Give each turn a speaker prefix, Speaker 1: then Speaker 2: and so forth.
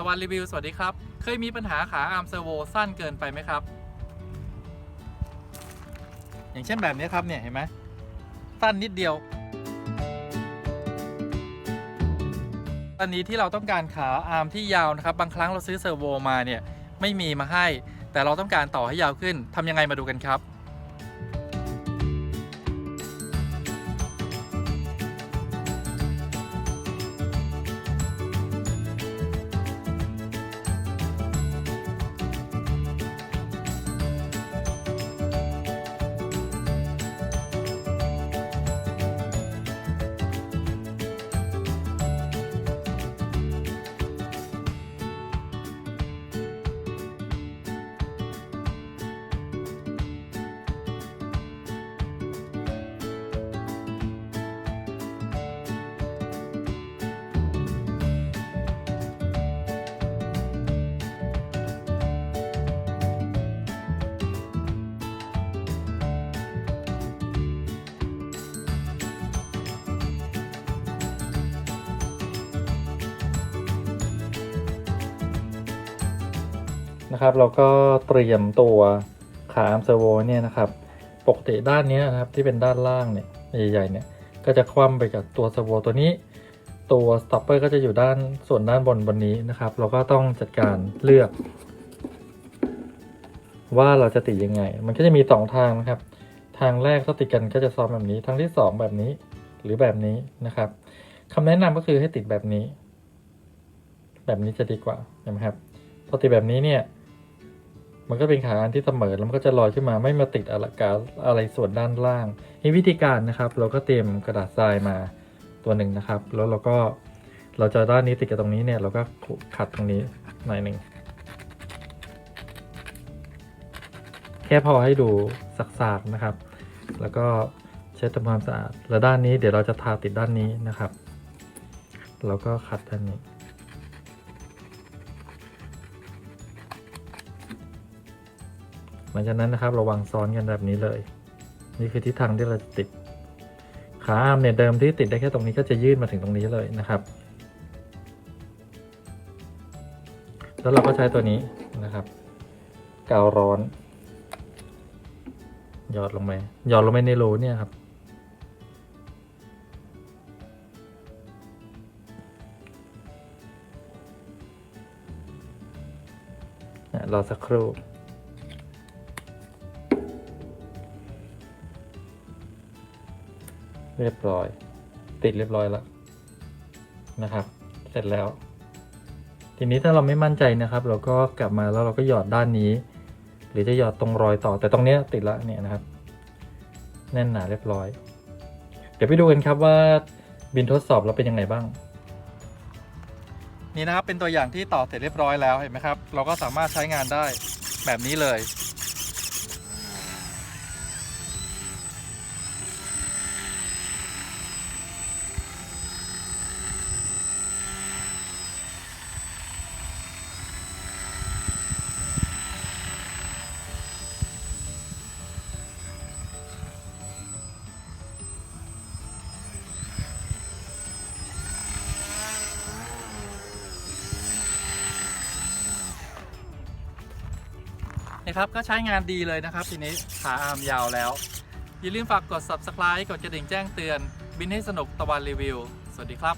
Speaker 1: ตะวันรีวิวสวัสดีครับ เคยมีปัญหาขาอาร์มเซอร์โวสั้นเกินไปไหมครับ อย่างเช่นแบบนี้ครับเนี่ยเห็นไหมสั้นนิดเดียว ตอนนี้ที่เราต้องการขาอาร์มที่ยาวนะครับ บางครั้งเราซื้อเซอร์โวมาเนี่ยไม่มีมาให้ แต่เราต้องการต่อให้ยาวขึ้นทำยังไงมาดูกันครับ นะครับ เราก็เตรียมตัวขาอาร์มเซอร์โวเนี่ยนะครับ ปกติด้านนี้นะครับที่เป็นด้านล่างเนี่ยใหญ่ๆเนี่ยก็จะคว่ำไปกับตัวเซอร์โวตัวนี้ ตัวสต็อปเปอร์ก็จะอยู่ด้านส่วนด้านบนบนนี้นะครับ เราก็ต้องจัดการเลือก ว่าเราจะติดยังไง มันก็จะมีสองทางนะครับ ทางแรกถ้าติดกันก็จะซ้อมแบบนี้ ทางที่สองแบบนี้หรือแบบนี้นะครับคำแนะนำก็คือให้ติดแบบนี้ แบบนี้จะดีกว่านไหมครับพอติดแบบนี้เนี่ย มันก็เป็นขาอันที่เสมอแล้วมันก็จะลอยขึ้นมาไม่มาติดอะไรกาอะไรส่วนด้านล่างนี่วิธีการนะครับ เราก็เตรียมกระดาษทรายมาตัวหนึ่งนะครับ แล้วเราก็เราจะด้านนี้ติดกับตรงนี้เนี่ย เราก็ขัดตรงนี้หน่อยหนึ่งแค่พอให้ดูสักๆนะครับ แล้วก็เช็ดทำความสะอาด แล้วด้านนี้เดี๋ยวเราจะทาติดด้านนี้นะครับ แล้วก็ขัดด้านนี้ หลังจากนั้นนะครับราวางซ้อนกันแบบนี้เลย นี่คือทิศทางที่เราติด ขาอาร์มเนี่ยเดิมที่ติดได้แค่ตรงนี้ก็จะยื่นมาถึงตรงนี้เลยนะครับ แล้วเราก็ใช้ตัวนี้นะครับ กาวร้อน หยอดลงไปหยอดลงไปในรูเนี่ยครับรอสักครู่ เรียบร้อย ติดเรียบร้อยแล้วนะครับ เสร็จแล้ว ทีนี้ถ้าเราไม่มั่นใจนะครับ เราก็กลับมาแล้วเราก็หยอดด้านนี้ หรือจะหยอดตรงรอยต่อแต่ตรงเนี้ยติดละเนี่ยนะครับ แน่นหนาเรียบร้อย เดี๋ยวไปดูกันครับว่าบินทดสอบเราเป็นยังไงบ้าง นี่นะครับเป็นตัวอย่างที่ต่อเสร็จเรียบร้อยแล้วเห็นไหมครับ เราก็สามารถใช้งานได้แบบนี้เลย นะครับก็ใช้งานดีเลยนะครับ ทีนี้ขาอาร์มยาวแล้ว อย่าลืมฝากกด subscribe กดกระดิ่งแจ้งเตือน บินให้สนุกตะวันรีวิว สวัสดีครับ